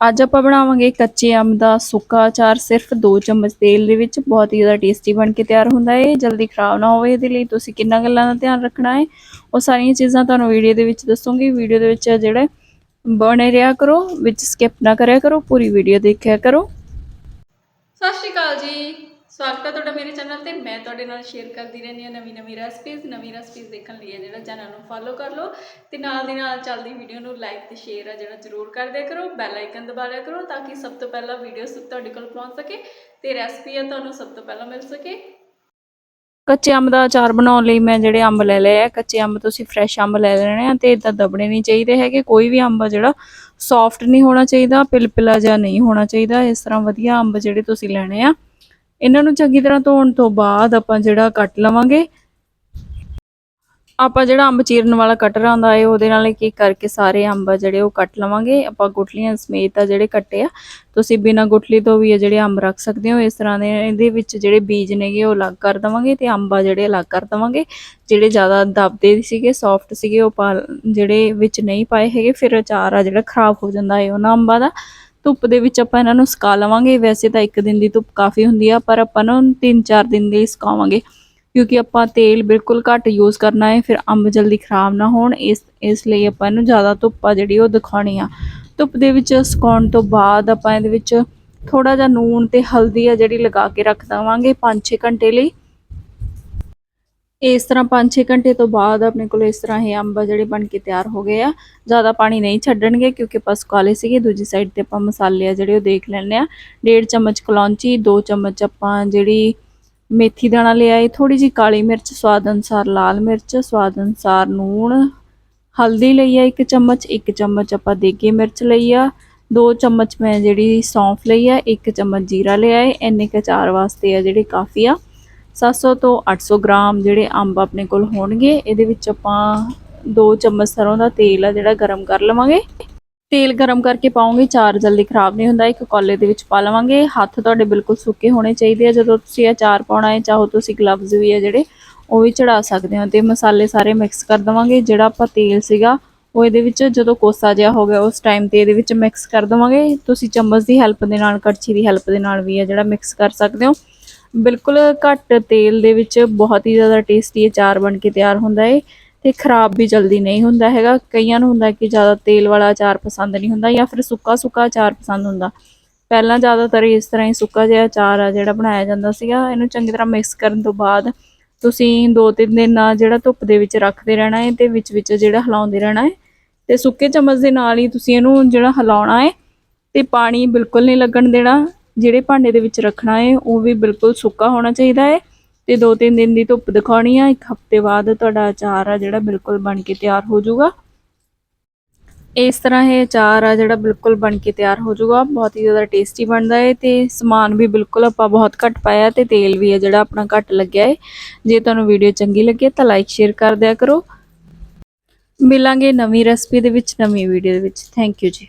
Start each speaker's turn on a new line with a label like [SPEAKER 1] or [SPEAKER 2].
[SPEAKER 1] ਅੱਜ ਆਪਾਂ ਬਣਾਵਾਂਗੇ ਕੱਚੇ ਅੰਬ ਦਾ ਸੁੱਕਾ ਅਚਾਰ, ਸਿਰਫ 2 ਚਮਚ ਤੇਲ ਦੇ ਵਿੱਚ। ਬਹੁਤ ਹੀ ਜ਼ਿਆਦਾ ਟੇਸਟੀ ਬਣ ਕੇ ਤਿਆਰ ਹੁੰਦਾ ਹੈ ਜਲਦੀ ਖਰਾਬ ਨਾ ਹੋਵੇ ਇਹਦੇ ਲਈ। ਤੁਸੀਂ ਕਿੰਨਾ ਗੱਲਾਂ ਦਾ ਧਿਆਨ ਰੱਖਣਾ ਹੈ ਉਹ ਸਾਰੀਆਂ ਚੀਜ਼ਾਂ ਤੁਹਾਨੂੰ ਵੀਡੀਓ ਦੇ ਵਿੱਚ ਦੱਸੂਗੀ। ਵੀਡੀਓ ਦੇ ਵਿੱਚ ਜਿਹੜਾ ਬਣੇ ਰਿਹਾ ਕਰੋ। ਵਿੱਚ ਸਕਿਪ ਨਾ ਕਰਿਆ ਕਰੋ। ਪੂਰੀ ਵੀਡੀਓ ਦੇਖਿਆ ਕਰੋ। ਸਤਿ ਸ਼੍ਰੀ ਅਕਾਲ ਜੀ। ਸਵਾਗਤ ਹੈ ਤੁਹਾਡਾ ਮੇਰੇ ਚੈਨਲ ਤੇ। ਮੈਂ ਤੁਹਾਡੇ ਨਾਲ ਸ਼ੇਅਰ ਕਰਦੀ ਰਹਿੰਦੀ ਹਾਂ ਨਵੀਂ ਨਵੀਂ ਰੈਸਪੀਜ਼ ਨਵੀਂ ਰੈਸਪੀਜ਼ ਦੇਖਣ ਲਈ ਹੈ ਜਿਹੜਾ ਚੈਨਲ ਨੂੰ ਫੋਲੋ ਕਰ ਲਓ ਤੇ ਨਾਲ ਦੀ ਨਾਲ ਚੱਲਦੀ ਵੀਡੀਓ ਨੂੰ ਲਾਈਕ ਤੇ ਸ਼ੇਅਰ ਹੈ ਜਿਹੜਾ ਜ਼ਰੂਰ ਕਰ ਦਿਆ ਕਰੋ। ਬੈਲ ਆਈਕਨ ਦਬਾ ਲਿਆ ਕਰੋ ਤਾਂ ਕਿ ਸਭ ਤੋਂ ਪਹਿਲਾਂ ਵੀਡੀਓ ਤੁਹਾਡੇ ਕੋਲ ਪਹੁੰਚ ਸਕੇ ਤੇ ਰੈਸਪੀ ਆ ਤੁਹਾਨੂੰ ਸਭ ਤੋਂ ਪਹਿਲਾਂ ਮਿਲ ਸਕੇ। ਕੱਚੇ ਅੰਬ ਦਾ ਅਚਾਰ ਬਣਾਉਣ ਲਈ ਮੈਂ ਜਿਹੜੇ ਅੰਬ ਲੈ ਲਏ ਆ। ਕੱਚੇ ਅੰਬ ਤੁਸੀਂ ਫਰੈਸ਼ ਅੰਬ ਲੈ ਲੈਣੇ ਆ ਤੇ ਇਦਾਂ ਦਬਣੇ ਨਹੀਂ ਚਾਹੀਦੇ ਹੈਗੇ। ਕੋਈ ਵੀ ਅੰਬ ਆ ਜਿਹੜਾ ਸੌਫਟ ਨਹੀਂ ਹੋਣਾ ਚਾਹੀਦਾ, ਪਿਲਪਿਲਾ ਜਿਹਾ ਨਹੀਂ ਹੋਣਾ ਚਾਹੀਦਾ। ਇਸ ਤਰ੍ਹਾਂ ਵਧੀਆ ਅੰਬ ਜਿਹੜੇ ਤੁਸੀਂ ਲੈਣੇ ਆ। ਇਹਨਾਂ ਨੂੰ ਚੰਗੀ ਤਰ੍ਹਾਂ ਧੋਣ ਤੋਂ ਬਾਅਦ ਆਪਾਂ ਜਿਹੜਾ ਕੱਟ ਲਵਾਂਗੇ। ਆਪਾਂ ਜਿਹੜਾ ਅੰਬ ਚੀਰਨ ਵਾਲਾ ਕਟਰ ਆਉਂਦਾ ਹੈ ਉਹਦੇ ਨਾਲ ਕੀ ਕਰਕੇ ਸਾਰੇ ਅੰਬ ਜਿਹੜੇ ਉਹ ਕੱਟ ਲਵਾਂਗੇ। ਆਪਾਂ ਗੁਟਲੀਆਂ ਸਮੇਤ ਆ ਜਿਹੜੇ ਕੱਟੇ ਆ। ਤੁਸੀਂ ਬਿਨਾਂ ਗੁਟਲੀ ਤੋਂ ਵੀ ਜਿਹੜੇ ਅੰਬ ਰੱਖ ਸਕਦੇ ਹੋ। ਇਸ ਤਰ੍ਹਾਂ ਦੇ ਇਹਦੇ ਵਿੱਚ ਜਿਹੜੇ ਬੀਜ ਨੇਗੇ ਉਹ ਅਲੱਗ ਕਰ ਦਵਾਂਗੇ ਤੇ ਅੰਬਾ ਜਿਹੜੇ ਅਲੱਗ ਕਰ ਦਵਾਂਗੇ। ਜਿਹੜੇ ਜ਼ਿਆਦਾ ਦਬਦੇ ਸੀਗੇ ਸੌਫਟ ਸੀਗੇ, ਉਹ ਪਾ ਜਿਹੜੇ ਵਿੱਚ ਨਹੀਂ ਪਾਏ ਹੈਗੇ, ਫਿਰ ਅਚਾਰ ਆ ਜਿਹੜਾ ਖਰਾਬ ਹੋ ਜਾਂਦਾ ਹੈ ਉਹਨਾਂ ਅੰਬਾਂ ਦਾ। ਧੁੱਪ ਦੇ ਵਿੱਚ ਆਪਾਂ ਇਹਨਾਂ ਨੂੰ ਸੁਕਾ ਲਵਾਂਗੇ। ਵੈਸੇ ਤਾਂ ਇੱਕ ਦਿਨ ਦੀ ਧੁੱਪ ਕਾਫੀ ਹੁੰਦੀ ਆ, ਪਰ ਆਪਾਂ ਨਾ 3-4 ਦਿਨ ਦੇ ਸੁਕਾਵਾਂਗੇ। ਕਿਉਂਕਿ ਆਪਾਂ ਤੇਲ ਬਿਲਕੁਲ ਘੱਟ ਯੂਜ਼ ਕਰਨਾ ਹੈ, ਫਿਰ ਅੰਬ ਜਲਦੀ ਖਰਾਬ ਨਾ ਹੋਣ। ਇਸ ਇਸ ਲਈ ਆਪਾਂ ਇਹਨੂੰ ਜ਼ਿਆਦਾ ਧੁੱਪ ਆ ਜਿਹੜੀ ਉਹ ਦਿਖਾਉਣੀ ਆ। ਧੁੱਪ ਦੇ ਵਿੱਚ ਸੁਕਾਉਣ ਤੋਂ ਬਾਅਦ ਆਪਾਂ ਇਹਦੇ ਵਿੱਚ ਥੋੜਾ ਜਿਹਾ ਨੂਨ ਤੇ ਹਲਦੀ ਆ ਜਿਹੜੀ ਲਗਾ ਕੇ ਰੱਖ ਦਵਾਂਗੇ 5-6 ਘੰਟੇ ਲਈ। ਇਸ ਤਰ੍ਹਾਂ 5-6 ਘੰਟੇ ਤੋਂ ਬਾਅਦ ਆਪਣੇ ਕੋਲ ਇਸ ਤਰ੍ਹਾਂ ਇਹ ਅੰਬ ਜਿਹੜੇ ਬਣ ਕੇ ਤਿਆਰ ਹੋ ਗਏ ਆ। ਜ਼ਿਆਦਾ ਪਾਣੀ ਨਹੀਂ ਛੱਡਣਗੇ ਕਿਉਂਕਿ ਆਪਾਂ ਸੁਕਾਲੇ ਸੀਗੇ, ਦੂਜੀ ਸਾਈਡ ਤੇ ਆਪਾਂ ਮਸਾਲੇ ਆ ਜਿਹੜੇ ਉਹ ਦੇਖ ਲੈਣੇ ਆ ਡੇਢ ਚਮਚ ਕਲੌਂਚੀ 2 ਚਮਚ ਆਪਾਂ ਜਿਹੜੀ ਮੇਥੀ ਦਾਣਾ ਲਿਆ ਹੈ ਥੋੜੀ ਜੀ ਕਾਲੀ ਮਿਰਚ, ਸਵਾਦ ਅਨੁਸਾਰ ਲਾਲ ਮਿਰਚ, ਸਵਾਦ ਅਨੁਸਾਰ ਨੂਣ ਹਲਦੀ ਲਈ ਆ 1 ਚਮਚ 1 ਚਮਚ ਆਪਾਂ ਦੇਗੀ ਮਿਰਚ ਲਈ ਆ 2 ਚਮਚ ਮੈਂ ਜਿਹੜੀ ਸੌਂਫ ਲਈ ਆ 1 ਚਮਚ ਜੀਰਾ ਲਿਆ ਹੈ ਇੰਨੇ ਕ ਚਾਰ ਵਾਸਤੇ ਆ ਜਿਹੜੇ ਕਾਫੀ ਆ। 700 ਤੋਂ 800 ਗ੍ਰਾਮ ਜਿਹੜੇ ਅੰਬ ਆਪਣੇ ਕੋਲ ਹੋਣਗੇ, ਇਹਦੇ ਵਿੱਚ ਆਪਾਂ 2 ਚਮਚ ਸਰੋਂ ਦਾ ਤੇਲ ਆ ਜਿਹੜਾ ਗਰਮ ਕਰ ਲਵਾਂਗੇ। ਤੇਲ ਗਰਮ ਕਰਕੇ ਪਾਉਂਗੇ, ਚਾਰ ਜਲਦੀ ਖਰਾਬ ਨਹੀਂ ਹੁੰਦਾ, ਇੱਕ ਕੋਲੇ ਦੇ ਵਿੱਚ ਪਾ ਲਵਾਂਗੇ। ਹੱਥ ਤੁਹਾਡੇ ਬਿਲਕੁਲ ਸੁੱਕੇ ਹੋਣੇ ਚਾਹੀਦੇ ਆ, ਜਦੋਂ ਤੁਸੀਂ ਅਚਾਰ ਪਾਉਣਾ ਹੈ, ਚਾਹੋ ਤੁਸੀਂ ਗਲਵਜ਼ ਵੀ ਆ ਜਿਹੜੇ, ਉਹ ਵੀ ਚੜਾ ਸਕਦੇ ਹੋ। ਤੇ ਮਸਾਲੇ ਸਾਰੇ ਮਿਕਸ ਕਰ ਦਵਾਂਗੇ, ਜਿਹੜਾ ਆਪਾਂ ਤੇਲ ਸੀਗਾ, ਉਹ ਇਹਦੇ ਵਿੱਚ ਜਦੋਂ ਕੋਸਾ ਜਿਹਾ ਹੋ ਗਿਆ, ਉਸ ਟਾਈਮ ਤੇ ਇਹਦੇ ਵਿੱਚ ਮਿਕਸ ਕਰ ਦਵਾਂਗੇ। ਤੁਸੀਂ ਚਮਚ ਦੀ ਹੈਲਪ ਦੇ ਨਾਲ, ਕੜਛੀ ਦੀ ਹੈਲਪ ਦੇ ਨਾਲ ਵੀ ਆ ਜਿਹੜਾ ਮਿਕਸ ਕਰ ਸਕਦੇ ਹੋ। ਬਿਲਕੁਲ ਘੱਟ ਤੇਲ ਦੇ ਵਿੱਚ ਬਹੁਤ ਹੀ ਜ਼ਿਆਦਾ ਟੇਸਟੀ ਅਚਾਰ ਬਣ ਕੇ ਤਿਆਰ ਹੁੰਦਾ ਏ ਤੇ ਖਰਾਬ ਵੀ ਜਲਦੀ ਨਹੀਂ ਹੁੰਦਾ ਹੈਗਾ। ਕਈਆਂ ਨੂੰ ਹੁੰਦਾ ਕਿ ਜ਼ਿਆਦਾ ਤੇਲ ਵਾਲਾ ਅਚਾਰ ਪਸੰਦ ਨਹੀਂ ਹੁੰਦਾ ਜਾਂ ਫਿਰ ਸੁੱਕਾ ਸੁੱਕਾ ਅਚਾਰ ਪਸੰਦ ਹੁੰਦਾ। ਪਹਿਲਾਂ ਜ਼ਿਆਦਾਤਰ ਇਸ ਤਰ੍ਹਾਂ ਹੀ ਸੁੱਕਾ ਜਿਹਾ ਅਚਾਰ ਆ ਜਿਹੜਾ ਬਣਾਇਆ ਜਾਂਦਾ ਸੀਗਾ। ਇਹਨੂੰ ਚੰਗੀ ਤਰ੍ਹਾਂ ਮਿਕਸ ਕਰਨ ਤੋਂ ਬਾਅਦ ਤੁਸੀਂ ਦੋ ਤਿੰਨ ਦਿਨ ਆ ਜਿਹੜਾ ਧੁੱਪ ਦੇ ਵਿੱਚ ਰੱਖਦੇ ਰਹਿਣਾ ਹੈ ਤੇ ਵਿੱਚ ਵਿੱਚ ਜਿਹੜਾ ਹਿਲਾਉਂਦੇ ਰਹਿਣਾ ਹੈ ਤੇ ਸੁੱਕੇ ਚਮਚ ਦੇ ਨਾਲ ਹੀ ਤੁਸੀਂ ਇਹਨੂੰ ਜਿਹੜਾ ਹਿਲਾਉਣਾ ਹੈ ਤੇ ਪਾਣੀ ਬਿਲਕੁਲ ਨਹੀਂ ਲੱਗਣ ਦੇਣਾ। ਜਿਹੜੇ ਭਾਂਡੇ ਦੇ ਵਿੱਚ ਰੱਖਣਾ ਹੈ ਉਹ ਵੀ ਬਿਲਕੁਲ ਸੁੱਕਾ ਹੋਣਾ ਚਾਹੀਦਾ ਹੈ ਤੇ ਦੋ ਤਿੰਨ ਦਿਨ ਦੀ ਧੁੱਪ ਦਿਖਾਉਣੀ ਆ। ਇੱਕ ਹਫ਼ਤੇ ਬਾਅਦ ਤੁਹਾਡਾ ਅਚਾਰ ਆ ਜਿਹੜਾ ਬਿਲਕੁਲ ਬਣ ਕੇ ਤਿਆਰ ਹੋ ਜਾਊਗਾ। ਇਸ ਤਰ੍ਹਾਂ ਇਹ ਅਚਾਰ ਆ ਜਿਹੜਾ ਬਿਲਕੁਲ ਬਣ ਕੇ ਤਿਆਰ ਹੋ ਜਾਊਗਾ। ਬਹੁਤ ਹੀ ਜ਼ਿਆਦਾ ਟੇਸਟੀ ਬਣਦਾ ਹੈ ਤੇ ਸਮਾਨ ਵੀ ਬਿਲਕੁਲ ਆਪਾਂ ਬਹੁਤ ਘੱਟ ਪਾਇਆ ਤੇ ਤੇਲ ਵੀ ਹੈ ਜਿਹੜਾ ਆਪਣਾ ਘੱਟ ਲੱਗਿਆ ਹੈ ਜੇ ਤੁਹਾਨੂੰ ਵੀਡੀਓ ਚੰਗੀ ਲੱਗੇ ਤਾਂ ਲਾਈਕ, ਸ਼ੇਅਰ ਕਰ ਦਿਆ ਕਰੋ। ਮਿਲਾਂਗੇ ਨਵੀਂ ਰੈਸਪੀ ਦੇ ਵਿੱਚ, ਨਵੀਂ ਵੀਡੀਓ ਦੇ ਵਿੱਚ। ਥੈਂਕ ਯੂ ਜੀ।